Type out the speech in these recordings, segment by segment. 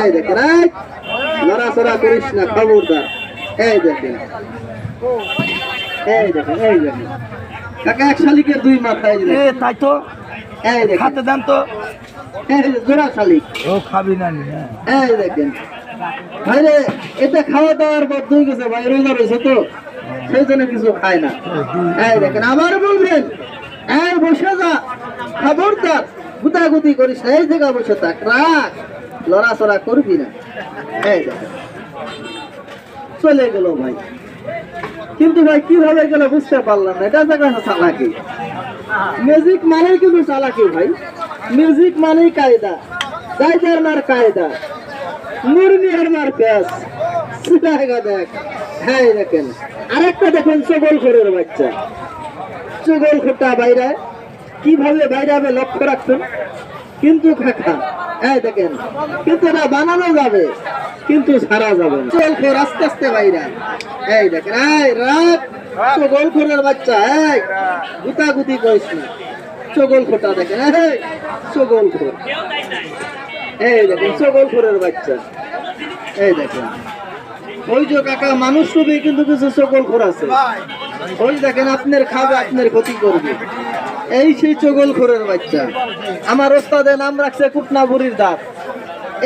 এই দেখেন এই লড়াচড়া করিস না খবরদার। এই দেখেন এই দেখেন এই দেখেন। কাকা এক শালিকের দুই এই দেখেন। তাই তো? এই দেখেন। খাতে দেন তো। এই জোড়া শালিক। ও খাবি না হ্যাঁ। এই দেখেন। ভাই রে এটা খাওয়া দাওয়ার হয়ে গেছে ভাই রোজা রয়েছে তো। সেই জন্য কিছু খায় না। এই দেখেন আবার বলবেন এই বসে যা খবরদার। গুতাগুতি করিস না এই জায়গা বসে থাক রাখ। লড়াচড়া করবি না। চলে গেল ভাই। কিন্তু ভাই, কীভাবে গেল বুঝতে পারলাম না। এটা জায়গা চালাকি? মিউজিক মানেই কিন্তু চালাকি ভাই। মিউজিক মানেই কায়দা। কায়দার মার কায়দা। মুরগির মার পেঁয়াজ সিলাগা দেখ। হ্যাঁ দেখেন। আরেকটা দেখেন, চগল খোরের বাচ্চা। চগল খোটা বাইরে। কীভাবে বাইরে হবে লক্ষ্য রাখবেন কিন্তু খাখা এই দেখেন, কিন্তু এটা বানানো যাবে, কিন্তু ছাড়া যাবে না। চল খোর আস্তে আস্তে বাইরে এই দেখেন, এই রাত চগল খোরের বাচ্চা, এই, গুতাগুতি করিস না। চগল খোটা দেখেন, এই চগল খোর এই দেখেন চগল খোরের বাচ্চা। এই দেখেন। ওই যে কাকা, মানুষ ছবি কিন্তু কিছু চগল খোর আছে। ওই দেখেন, আপনার খাবে, আপনার ক্ষতি করবে। এই সেই চগল খোরের বাচ্চা। আমার ওস্তাদের নাম রাখছে কুটনা বুড়ির দাঁত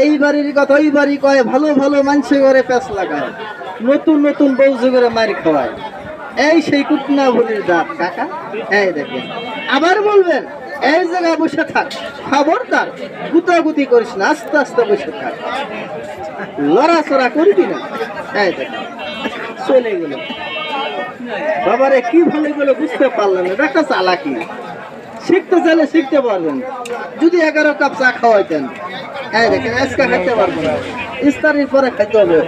এই বাড়ির কথা, ওই বাড়ি কয় ভালো ভালো মানুষে করে প্যাঁচ লাগায়। নতুন নতুন বৌজে করে মার খাওয়ায়। এই সেই কুটনা বুড়ির দাঁত কাকা। এই দেখেন। আবার বলবেন, এই জায়গায় বসে থাক। খবরদার, গুতাগুতি করিস না, আস্তে আস্তে বসে থাক। লড়াচড়া করবি না। এই দেখেন, চলে গেল। বাবারে, কি ভালো গেল, বুঝতে পারলাম না। একটা চালাকি। শিখতে চাইলে শিখতে পারবেন। যদি এগারো কাপ চা খাওয়াইতেন। এই দেখেন আজকে খাইতে পারবেন ইস্তারির পরে খাইতে হবে।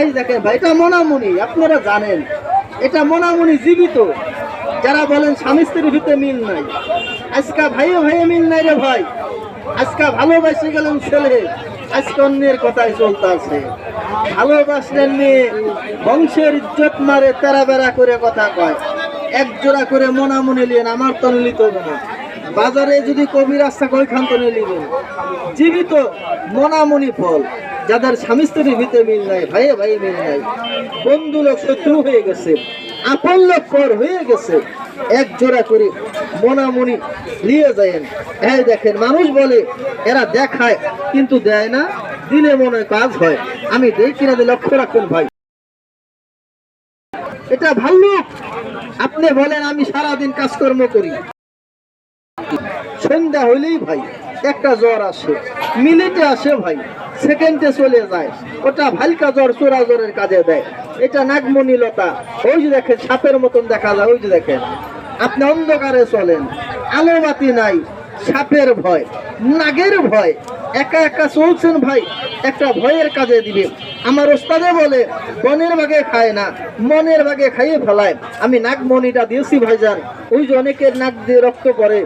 এই দেখেন ভাই, এটা মনামুনি, আপনারা জানেন। এটা মনামুনি জীবিত। যারা বলেন স্বামী স্ত্রীর ভিতরে মিল নাই। আজকে ভাইও ভাইয়ে মিল নাই রে ভাই। আজকে ভালোবাসে গেলেন ছেলে। আজকে অন্যের কথাই চলতে আছে। ভালোবাসলেন মেয়ে। বংশের ইজ্জত মারে তেরা বেড়া করে কথা কয়। এক জোড়া করে মনামনি লিয়েন আমার তো নিলিত হবে না। বাজারে যদি কবি রাস্তা কয়খান তো নিলিবেন জীবিত মনামনি ফল, যাদের স্বামী স্ত্রীর ভিতরে মিল নাই, ভাইয়ে ভাই মিল নাই, বন্ধু লোক শত্রু হয়ে গেছে, আপন লোক পর হয়ে গেছে, এক জোড়া করে মনামনি নিয়ে যায়েন। এই দেখেন, মানুষ বলে, এরা দেখায়, কিন্তু দেয় না, দিলে মনে কাজ হয়। আমি দেখি না যে লক্ষ্য রাখুন ভাই। এটা ভাল্লুক আপনি বলেন, আমি সারাদিন কাজকর্ম করি। সন্ধ্যা হইলেই ভাই, একটা জ্বর আসে। মিনিটে আসে ভাই সেকেন্ডে চলে যায়। ওটা ভালকা জ্বর চোরা জ্বরের কাজে দেয়। এটা নাগমণি লতা ওই যে দেখেন, সাপের মতন দেখা যায়, ওই যে দেখেন। আপনি অন্ধকারে চলেন। আলো বাতি নাই, সাপের ভয়। নাগের ভয়। একা একা চলছেন ভাই, একটা ভয়ের কাজে দিবে আমার ওস্তাদে বলে বনের ভাগে খায় না, মনের ভাগে খাইয়ে ফেলায়। আমি নাগমণিটা দিয়েছি ভাইজান। ওই যে অনেকের নাক দিয়ে রক্ত পড়ে,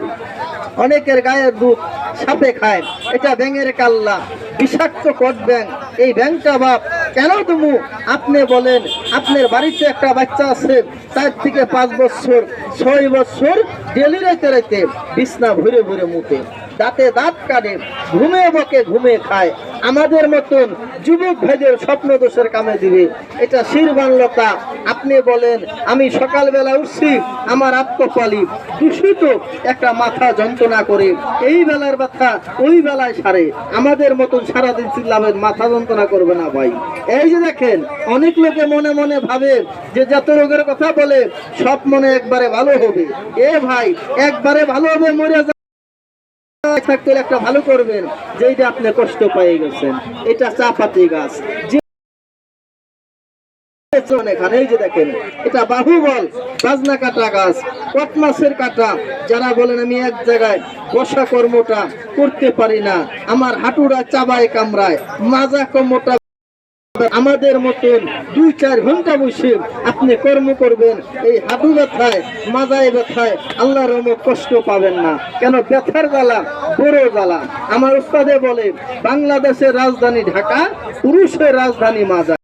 অনেকের গায়ের দুধ সাপে খায়। এটা ব্যাঙের কাল্লা, বিষাক্ত কট ব্যাং এই ব্যাংটা বাপ, কেন তুমি? আপনি বলেন, আপনার বাড়িতে একটা বাচ্চা আছে চার থেকে পাঁচ বছর, ছয় বছর, ডেলি রাইতে রাইতে বিছনা ভরে ভরে মুখে দাঁতে দাঁত কাটে, ঘুমে বকে ঘুমে খায়। আমাদের মতন যুবক ভাইদের স্বপ্ন দোষের কামে দিবে। এটা শিরবানলতা আপনি বলেন, আমি সকালবেলা উঠছি, আমার আত্মপালি দূষিত একটা মাথা যন্ত্রণা করে। এই বেলার ব্যথা ওই বেলায় সারে। আমাদের মতন সারাদিন চিল্লাবেন, মাথা যন্ত্রণা করবে না ভাই। এই যে দেখেন, অনেক লোকে মনে মনে ভাবে যে যত রোগের কথা বলে, সব মনে একবারে ভালো হবে। এ ভাই, একবারে ভালো হবে, মরে যা থাকতে হলে একটা ভালো করবেন, যেইটা আপনি কষ্ট পেয়ে গেছেন। এটা চা পাতি গাছ। কাটা গাছ যারা বলেন, আমি এক জায়গায় করতে পারি না, আমার হাঁটুরা চাবায় কামড়ায়, মাজা কর্মটা আমাদের মতন দুই, চার ঘণ্টা বসে আপনি কর্ম করবেন, এই হাঁটু ব্যথায়, মাজায় ব্যথায় আল্লাহর কষ্ট পাবেন না। কেন? ব্যথার জ্বালা, বড় জ্বালা। আমার উস্তাদে বলে, বাংলাদেশের রাজধানী ঢাকা, পুরুষের রাজধানী মাজা